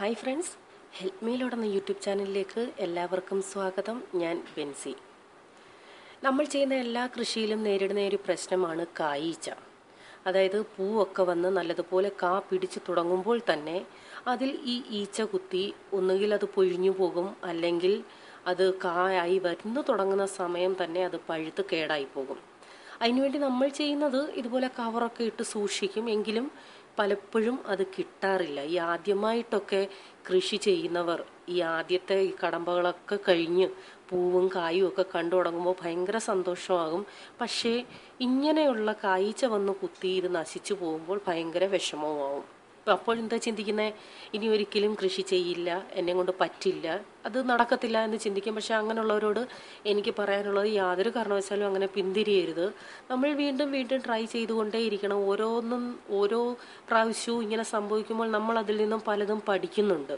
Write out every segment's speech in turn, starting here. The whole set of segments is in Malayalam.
Hi friends. ഹെൽപ്പ് മീലോട് എന്ന യൂട്യൂബ് ചാനലിലേക്ക് എല്ലാവർക്കും സ്വാഗതം. ഞാൻ ബെൻസി. നമ്മൾ ചെയ്യുന്ന എല്ലാ കൃഷിയിലും നേരിടുന്ന ഒരു പ്രശ്നമാണ് കായീച്ച. അതായത് പൂവൊക്കെ വന്ന് നല്ലതുപോലെ കാ പിടിച്ചു തുടങ്ങുമ്പോൾ തന്നെ അതിൽ ഈ ഈച്ച കുത്തി ഒന്നുകിൽ അത് പൊഴിഞ്ഞു പോകും അല്ലെങ്കിൽ അത് കായായി വരുന്നു തുടങ്ങുന്ന സമയം തന്നെ അത് പഴുത്ത് കേടായി പോകും. അതിനുവേണ്ടി നമ്മൾ ചെയ്യുന്നത് ഇതുപോലെ കവറൊക്കെ ഇട്ട് സൂക്ഷിക്കും. എങ്കിലും പലപ്പോഴും അത് കിട്ടാറില്ല. ഈ ആദ്യമായിട്ടൊക്കെ കൃഷി ചെയ്യുന്നവർ ഈ ആദ്യത്തെ ഈ കടമ്പകളൊക്കെ കഴിഞ്ഞ് പൂവും കായും ഒക്കെ കണ്ടു തുടങ്ങുമ്പോൾ ഭയങ്കര സന്തോഷമാകും. പക്ഷേ ഇങ്ങനെയുള്ള കായ്ച്ച വന്ന് കുത്തി ഇത് നശിച്ചു പോകുമ്പോൾ ഭയങ്കര വിഷമവുമാവും അപ്പം അപ്പോൾ എന്താ ചിന്തിക്കുന്നത് ഇനി ഒരിക്കലും കൃഷി ചെയ്യില്ല എന്നെ കൊണ്ട് പറ്റില്ല. അത് നടക്കത്തില്ല എന്ന് ചിന്തിക്കും. പക്ഷെ അങ്ങനെയുള്ളവരോട് എനിക്ക് പറയാനുള്ളത് യാതൊരു കാരണവശാലും അങ്ങനെ പിന്തിരിയരുത്. നമ്മൾ വീണ്ടും വീണ്ടും ട്രൈ ചെയ്തുകൊണ്ടേ ഇരിക്കണം. ഓരോന്നും ഓരോ പ്രാവശ്യവും ഇങ്ങനെ സംഭവിക്കുമ്പോൾ നമ്മൾ അതിൽ നിന്നും പലതും പഠിക്കുന്നുണ്ട്.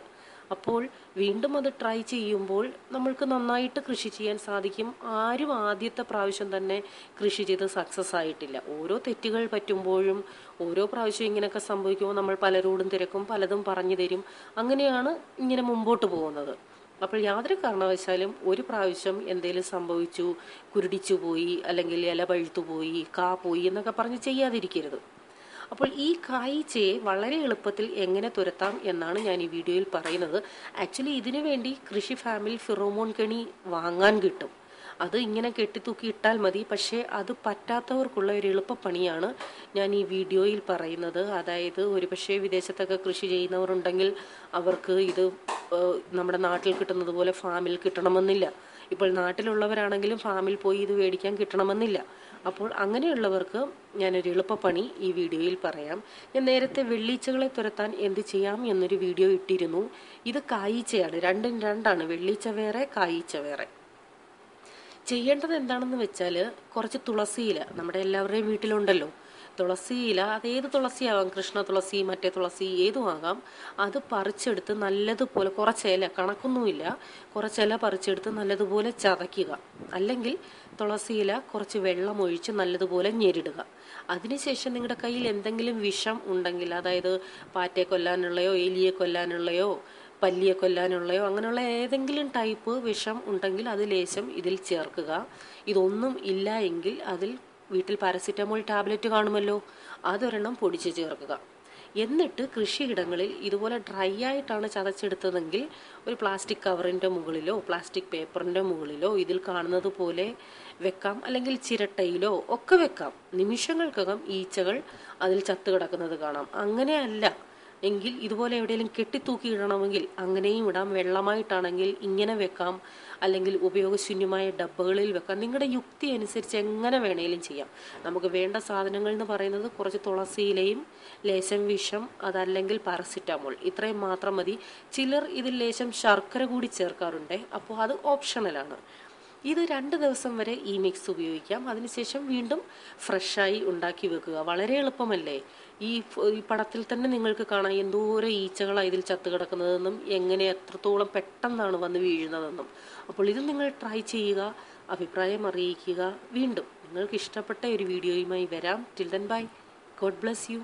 അപ്പോൾ വീണ്ടും അത് ട്രൈ ചെയ്യുമ്പോൾ നമ്മൾക്ക് നന്നായിട്ട് കൃഷി ചെയ്യാൻ സാധിക്കും. ആരും ആദ്യത്തെ പ്രാവശ്യം തന്നെ കൃഷി ചെയ്ത് സക്സസ് ആയിട്ടില്ല. ഓരോ തെറ്റുകൾ പറ്റുമ്പോഴും ഓരോ പ്രാവശ്യം ഇങ്ങനെയൊക്കെ സംഭവിക്കുമ്പോൾ നമ്മൾ പലരോടും തിരക്കും പലതും പറഞ്ഞു തരും. അങ്ങനെയാണ് ഇങ്ങനെ മുമ്പോട്ട് പോകുന്നത്. അപ്പോൾ യാതൊരു കാരണവശാലും ഒരു പ്രാവശ്യം എന്തെങ്കിലും സംഭവിച്ചു കുരുടിച്ചു പോയി അല്ലെങ്കിൽ ഇല പഴുത്തു പോയി കാ പോയി എന്നൊക്കെ പറഞ്ഞ് ചെയ്യാതിരിക്കരുത്. അപ്പോൾ ഈ കായ്ച്ചയെ വളരെ എളുപ്പത്തിൽ എങ്ങനെ തുരത്താം എന്നാണ് ഞാൻ ഈ വീഡിയോയിൽ പറയുന്നത്. ആക്ച്വലി ഇതിനു വേണ്ടി കൃഷി ഫാമിൽ ഫിറോമോൺ കെണി വാങ്ങാൻ കിട്ടും. അത് ഇങ്ങനെ കെട്ടിത്തൂക്കി ഇട്ടാൽ മതി. പക്ഷേ അത് പറ്റാത്തവർക്കുള്ള ഒരു എളുപ്പപ്പണിയാണ് ഞാൻ ഈ വീഡിയോയിൽ പറയുന്നത്. അതായത് ഒരുപക്ഷെ വിദേശത്തൊക്കെ കൃഷി ചെയ്യുന്നവരുണ്ടെങ്കിൽ അവർക്ക് ഇത് നമ്മുടെ നാട്ടിൽ കിട്ടുന്നത് പോലെ ഫാമിൽ കിട്ടണമെന്നില്ല. ഇപ്പോൾ നാട്ടിലുള്ളവരാണെങ്കിലും ഫാമിൽ പോയി ഇത് മേടിക്കാൻ കിട്ടണമെന്നില്ല. അപ്പോൾ അങ്ങനെയുള്ളവർക്ക് ഞാനൊരു എളുപ്പപ്പണി ഈ വീഡിയോയിൽ പറയാം. ഞാൻ നേരത്തെ വെള്ളീച്ചകളെ തുരത്താൻ എന്ത് ചെയ്യാം എന്നൊരു വീഡിയോ ഇട്ടിരുന്നു. ഇത് കായീച്ചയാണ് രണ്ടും രണ്ടാണ്. വെള്ളീച്ച വേറെ കായീച്ച വേറെ. ചെയ്യേണ്ടത് എന്താണെന്ന് വെച്ചാൽ കുറച്ച് തുളസിയില നമ്മുടെ എല്ലാവരുടെയും വീട്ടിലുണ്ടല്ലോ. തുളസിയില അത് ഏത് തുളസിയാവാം? കൃഷ്ണ തുളസി മറ്റേ തുളസി ഏതുമാകാം അത് പറിച്ചെടുത്ത് നല്ലതുപോലെ കുറച്ചില കണക്കൊന്നുമില്ല. കുറച്ചില പറിച്ചെടുത്ത് നല്ലതുപോലെ ചതയ്ക്കുക. അല്ലെങ്കിൽ തുളസിയില കുറച്ച് വെള്ളം ഒഴിച്ച് നല്ലതുപോലെ ഞെരിടുക. അതിനുശേഷം നിങ്ങളുടെ കയ്യിൽ എന്തെങ്കിലും വിഷം ഉണ്ടെങ്കിൽ അതായത് പാറ്റയെ കൊല്ലാനുള്ളയോ എലിയെ കൊല്ലാനുള്ളയോ പല്ലിയെ കൊല്ലാനുള്ളയോ അങ്ങനെയുള്ള ഏതെങ്കിലും ടൈപ്പ് വിഷം ഉണ്ടെങ്കിൽ അത് ലേശം ഇതിൽ ചേർക്കുക. ഇതൊന്നും ഇല്ല എങ്കിൽ അതിൽ വീട്ടിൽ പാരസിറ്റമോൾ ടാബ്ലറ്റ് കാണുമല്ലോ? അതൊരെണ്ണം പൊടിച്ച് ചേർക്കുക. എന്നിട്ട് കൃഷിയിടങ്ങളിൽ ഇതുപോലെ ഡ്രൈ ആയിട്ടാണ് ചതച്ചെടുത്തതെങ്കിൽ ഒരു പ്ലാസ്റ്റിക് കവറിന്റെ മുകളിലോ പ്ലാസ്റ്റിക് പേപ്പറിന്റെ മുകളിലോ ഇതിൽ കാണുന്നത് പോലെ വെക്കാം. അല്ലെങ്കിൽ ചിരട്ടയിലോ ഒക്കെ വെക്കാം. നിമിഷങ്ങൾക്കകം ഈച്ചകൾ അതിൽ ചത്തു കിടക്കുന്നത് കാണാം. അങ്ങനെയല്ല. എങ്കിൽ ഇതുപോലെ എവിടെയെങ്കിലും കെട്ടിത്തൂക്കി ഇടണമെങ്കിൽ അങ്ങനെയും ഇടാം. വെള്ളമായിട്ടാണെങ്കിൽ ഇങ്ങനെ വെക്കാം. അല്ലെങ്കിൽ ഉപയോഗശൂന്യമായ ഡബ്ബകളിൽ വെക്കാം. നിങ്ങളുടെ യുക്തി അനുസരിച്ച് എങ്ങനെ വേണേലും ചെയ്യാം. നമുക്ക് വേണ്ട സാധനങ്ങൾ എന്ന് പറയുന്നത് കുറച്ച് തുളസിയിലയും ലേശം വിഷം അതല്ലെങ്കിൽ പാരസിറ്റാമോൾ. ഇത്രയും മാത്രം മതി. ചിലർ ഇതിൽ ലേശം ശർക്കര കൂടി ചേർക്കാറുണ്ട്. അപ്പോൾ അത് ഓപ്ഷണലാണ്. ഇത് രണ്ട് ദിവസം വരെ ഈ മിക്സ് ഉപയോഗിക്കാം. അതിനുശേഷം വീണ്ടും ഫ്രഷായി ഉണ്ടാക്കി വെക്കുക. വളരെ എളുപ്പമല്ലേ? ഈ പടത്തിൽ തന്നെ നിങ്ങൾക്ക് കാണാം എന്തോരം ഈച്ചകളാണ് ഇതിൽ ചത്തു കിടക്കുന്നതെന്നും എങ്ങനെ എത്രത്തോളം പെട്ടെന്നാണ് വന്ന് വീഴുന്നതെന്നും. അപ്പോൾ ഇത് നിങ്ങൾ ട്രൈ ചെയ്യുക അഭിപ്രായം അറിയിക്കുക. വീണ്ടും നിങ്ങൾക്ക് ഇഷ്ടപ്പെട്ട ഒരു വീഡിയോയുമായി വരാം. Till then bye God bless you